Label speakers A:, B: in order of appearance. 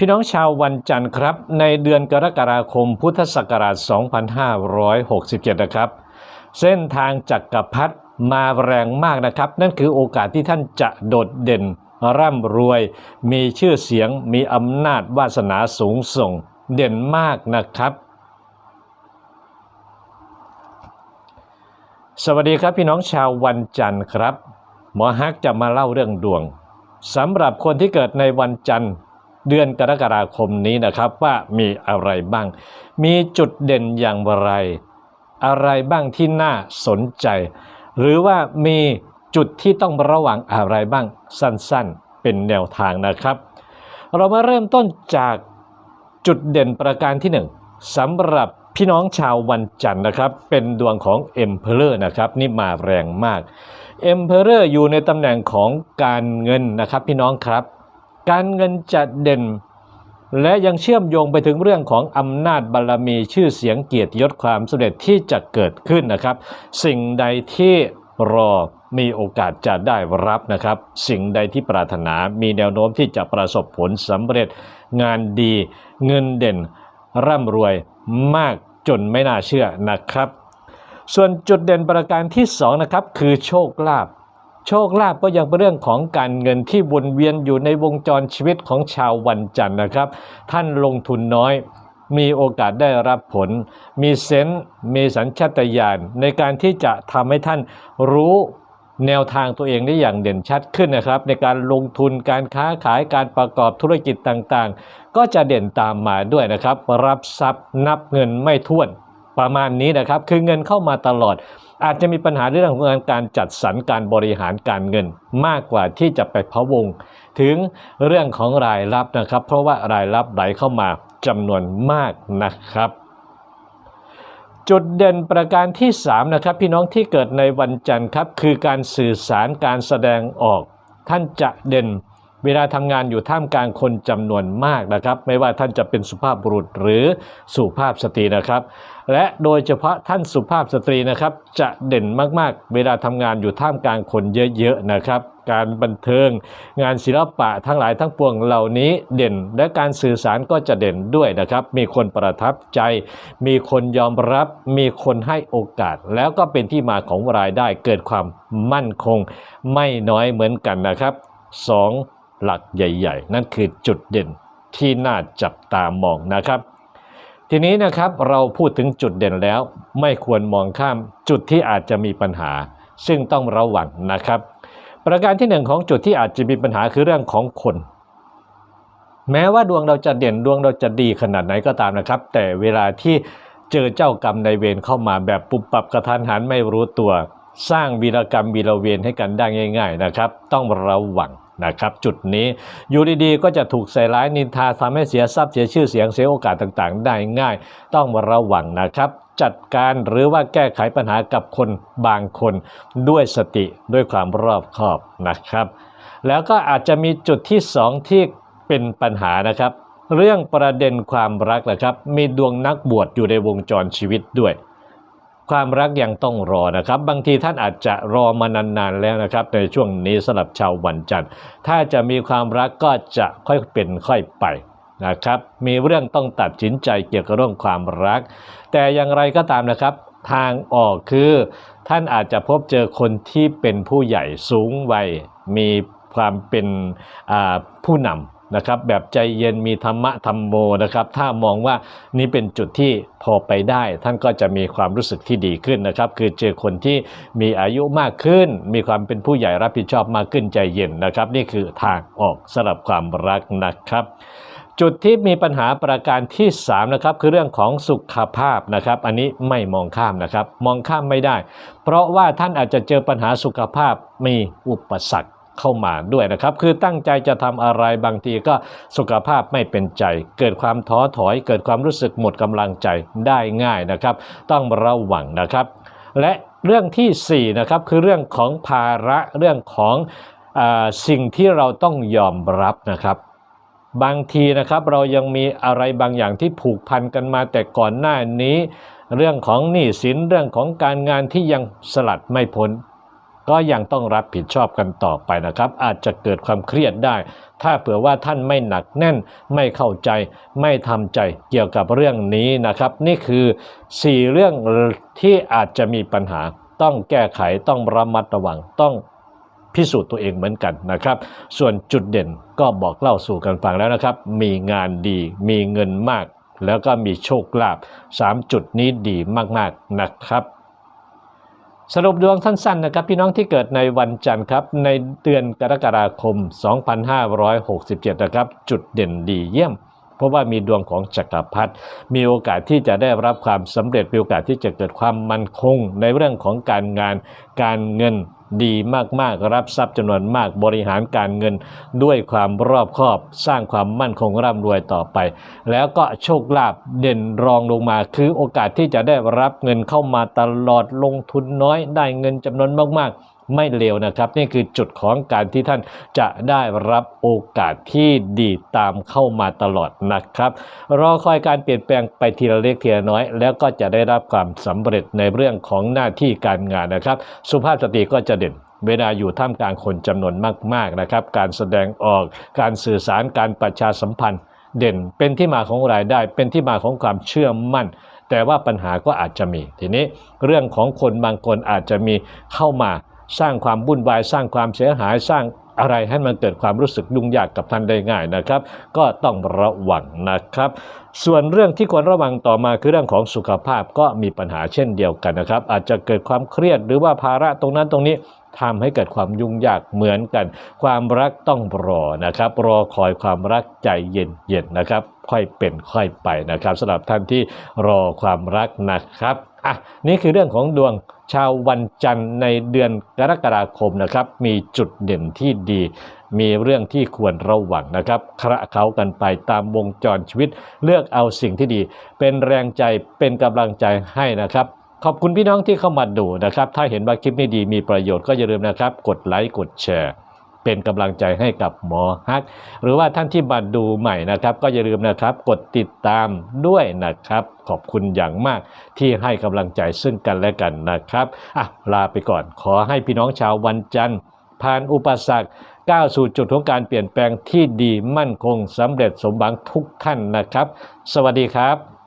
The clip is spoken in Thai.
A: พี่น้องชาววันจันทร์ครับ ในเดือนกรกฎาคมพุทธศักราช 2567 นะครับ เส้นทางจักรพรรดิมาแรงมากนะครับ นั่นคือโอกาสที่ท่านจะโดดเด่น ร่ำรวย มีชื่อเสียงมีอำนาจวาสนาสูงส่ง เด่นมากนะครับ สวัสดีครับพี่น้องชาววันจันทร์ครับ หมอฮักจะมาเล่าเรื่องดวงสำหรับคนที่เกิดในวันจันทร์ เดือนกรกฎาคมนี้นะครับว่ามีอะไรบ้าง มีจุดเด่นอย่างไร อะไรบ้างที่น่าสนใจ หรือว่ามีจุดที่ต้องระวังอะไรบ้างสั้นๆ เป็นแนวทางนะครับ เรามาเริ่มต้นจากจุดเด่นประการที่หนึ่งสำหรับพี่น้องชาววันจันทร์นะครับ เป็นดวงของ Emperor นะครับนี่มาแรงมาก Emperor อยู่ในตำแหน่งของการเงินนะครับพี่น้องครับ การเงินจะเด่น และยังเชื่อมโยงไปถึงเรื่องของอำนาจบารมีชื่อเสียงเกียรติยศความสำเร็จที่จะเกิดขึ้นนะครับ สิ่งใดที่รอมีโอกาสจะได้รับนะครับ สิ่งใดที่ปรารถนามีแนวโน้มที่จะประสบผลสำเร็จงานดี เงินเด่น ร่ำรวยมากจนไม่น่าเชื่อนะครับ ส่วนจุดเด่นประการที่สองนะครับคือโชคลาภ โชคลาภก็ยังเป็นเรื่องของการเงินที่วนเวียนอยู่ในวงจรชีวิตของชาววันจันทร์นะครับ ท่านลงทุนน้อย มีโอกาสได้รับผล มีเซนส์มีสัญชาตญาณในการที่จะทำให้ท่านรู้แนวทางตัวเองได้อย่างเด่นชัดขึ้นนะครับ ในการลงทุนการค้าขายการประกอบธุรกิจต่างๆ ก็จะเด่นตามมาด้วยนะครับ รับทรัพย์นับเงินไม่ถ้วน ประมาณนี้นะครับคือเงินเข้ามาตลอด อาจจะมีปัญหาเรื่องของการจัดสรรการบริหารการเงินมากกว่าที่จะไปพะวง ถึงเรื่องของรายรับนะครับ เพราะว่ารายรับไหลเข้ามาจำนวนมากนะครับจุดเด่นประการที่ 3 นะครับ พี่น้องที่เกิดในวันจันทร์ครับ คือการสื่อสารการแสดงออก ท่านจะเด่น เวลาทำงานอยู่ท่ามกลางคนจำนวนมากนะครับ ไม่ว่าท่านจะเป็นสุภาพบุรุษหรือสุภาพสตรีนะครับ และโดยเฉพาะท่านสุภาพสตรีนะครับ จะเด่นมากๆ เวลาทำงานอยู่ท่ามกลางคนเยอะๆนะครับ การบันเทิง งานศิลปะทั้งหลายทั้งปวงเหล่านี้เด่น และการสื่อสารก็จะเด่นด้วยนะครับ มีคนประทับใจ มีคนยอมรับ มีคนให้โอกาส แล้วก็เป็นที่มาของรายได้เกิดความมั่นคง ไม่น้อยเหมือนกันนะครับสอง หลักใหญ่ ๆ นั่นคือจุดเด่นที่น่าจับตามองนะครับ ทีนี้นะครับเราพูดถึงจุดเด่นแล้ว ไม่ควรมองข้ามจุดที่อาจจะมีปัญหา ซึ่งต้องระวังนะครับ ประการที่หนึ่งของจุดที่อาจจะมีปัญหาคือเรื่องของคนแม้ว่าดวงเราจะเด่นดวงเราจะดีขนาดไหนก็ตามนะครับ แต่เวลาที่เจอเจ้ากรรมในายเวรเข้ามาแบบปุบปับกระทันหันไม่รู้ตัว สร้างวีรกรรมวีรเวรให้กันได้ง่าย ๆนะครับ ต้องระวัง นะครับจุดนี้อยู่ดีๆก็จะถูกใส่ร้ายนินทาทำให้เสียทรัพย์เสียชื่อเสียงเสียโอกาสต่างๆ ได้ง่าย ต้องระวังนะครับจัดการหรือว่าแก้ไขปัญหากับคนบางคนด้วยสติด้วยความรอบคอบนะครับ แล้วก็อาจจะมีจุดที่สองที่เป็นปัญหานะครับ เรื่องประเด็นความรักนะครับ มีดวงนักบวชอยู่ในวงจรชีวิตด้วย ความรักยังต้องรอนะครับ บางทีท่านอาจจะรอมานานๆแล้วนะครับ ในช่วงนี้สำหรับชาววันจันทร์ ถ้าจะมีความรักก็จะค่อยเป็นค่อยไปนะครับ มีเรื่องต้องตัดสินใจเกี่ยวกับเรื่องความรัก แต่อย่างไรก็ตามนะครับ ทางออกคือท่านอาจจะพบเจอคนที่เป็นผู้ใหญ่สูงวัยมีความเป็นผู้นำ นะครับแบบใจเย็นมีธรรมะธรรมโมนะครับถ้ามองว่านี่เป็นจุดที่พอไปได้ ท่านก็จะมีความรู้สึกที่ดีขึ้นนะครับ คือเจอคนที่มีอายุมากขึ้น มีความเป็นผู้ใหญ่รับผิดชอบมากขึ้นใจเย็นนะครับ นี่คือทางออกสำหรับความรักนะครับจุดที่มีปัญหาประการที่3นะครับคือเรื่องของสุขภาพนะครับ อันนี้ไม่มองข้ามนะครับ มองข้ามไม่ได้ เพราะว่าท่านอาจจะเจอปัญหาสุขภาพมีอุปสรรค เข้ามาด้วยนะครับ คือตั้งใจจะทำอะไรบางทีก็สุขภาพไม่เป็นใจ เกิดความท้อถอย เกิดความรู้สึกหมดกำลังใจได้ง่ายนะครับ ต้องระวังนะครับ และเรื่องที่4นะครับคือเรื่องของภาระเรื่องของอสิ่งที่เราต้องยอมรับนะครับบางทีนะครับเรายังมีอะไรบางอย่างที่ผูกพันกันมาแต่ก่อนหน้านี้ เรื่องของหนี้สินเรื่องของการงานที่ยังสลัดไม่พ้น ก็ยังต้องรับผิดชอบกันต่อไปนะครับ อาจจะเกิดความเครียดได้ ถ้าเผื่อว่าท่านไม่หนักแน่น ไม่เข้าใจ ไม่ทำใจเกี่ยวกับเรื่องนี้นะครับ นี่คือ 4 เรื่องที่อาจจะมีปัญหา ต้องแก้ไขต้องระมัดระวังต้องพิสูจน์ตัวเองเหมือนกันนะครับ ส่วนจุดเด่นก็บอกเล่าสู่กันฟังแล้วนะครับ มีงานดี มีเงินมาก แล้วก็มีโชคลาภ3จุดนี้ดีมากๆนะครับ สรุปดวงสั้นๆนะครับ พี่น้องที่เกิดในวันจันทร์ครับ ในเดือนกรกฎาคม 2567 นะครับ จุดเด่นดีเยี่ยม เพราะว่ามีดวงของจักรพรรดิมีโอกาสที่จะได้รับความสำเร็จมีโอกาสที่จะเกิดความมั่นคงในเรื่องของการงานการเงิน ดีมากๆ รับทรัพย์จำนวนมากบริหารการเงินด้วยความรอบคอบ สร้างความมั่นคงร่ำรวยต่อไป แล้วก็โชคลาภเด่นรองลงมา คือโอกาสที่จะได้รับเงินเข้ามาตลอดลงทุนน้อย ได้เงินจำนวนมากๆ ไม่เลวนะครับ นี่คือจุดของการที่ท่านจะได้รับโอกาสที่ดีตามเข้ามาตลอดนะครับ รอคอยการเปลี่ยนแปลงไปทีละเล็กทีละน้อย แล้วก็จะได้รับความสำเร็จในเรื่องของหน้าที่การงานนะครับ สุภาพสตรีก็จะเด่นเวลาอยู่ท่ามกลางคนจำนวนมากๆนะครับ การแสดงออก การสื่อสาร การประชาสัมพันธ์ เด่น เป็นที่มาของรายได้ เป็นที่มาของความเชื่อมั่น แต่ว่าปัญหาก็อาจจะมี ทีนี้เรื่องของคนบางคนอาจจะมีเข้ามา สร้างความวุ่นวายสร้างความเสียหายสร้างอะไรให้มันเกิดความรู้สึกยุ่งยากกับท่านได้ง่ายนะครับ ก็ต้องระวังนะครับ ส่วนเรื่องที่ควรระวังต่อมาคือเรื่องของสุขภาพก็มีปัญหาเช่นเดียวกันนะครับ อาจจะเกิดความเครียดหรือว่าภาระตรงนั้นตรงนี้ทำให้เกิดความยุ่งยากเหมือนกัน ความรักต้องรอนะครับ รอคอยความรักใจเย็นๆนะครับ ค่อยเป็นค่อยไปนะครับสำหรับท่านที่รอความรักนะครับ อะนี่คือเรื่องของดวงชาววันจันทร์ในเดือนกรกฎาคมนะครับ มีจุดเด่นที่ดี มีเรื่องที่ควรระวังนะครับคระเขากันไปตามวงจรชีวิต เลือกเอาสิ่งที่ดี เป็นแรงใจเป็นกำลังใจให้นะครับขอบคุณพี่น้องที่เข้ามาดูนะครับ ถ้าเห็นว่าคลิปนี้ดีมีประโยชน์ก็อย่าลืมนะครับ กดไลค์ กดแชร์ เป็นกำลังใจให้กับหมอฮัก หรือว่าท่านที่มาดูใหม่นะครับ ก็อย่าลืมนะครับ กดติดตามด้วยนะครับ ขอบคุณอย่างมากที่ให้กำลังใจซึ่งกันและกันนะครับอะลาไปก่อนขอให้พี่น้องชาววันจันทร์ผ่านอุปสรรคก้าวสู่จุดของการเปลี่ยนแปลงที่ดีมั่นคงสำเร็จสมหวังทุกท่านนะครับ สวัสดีครับ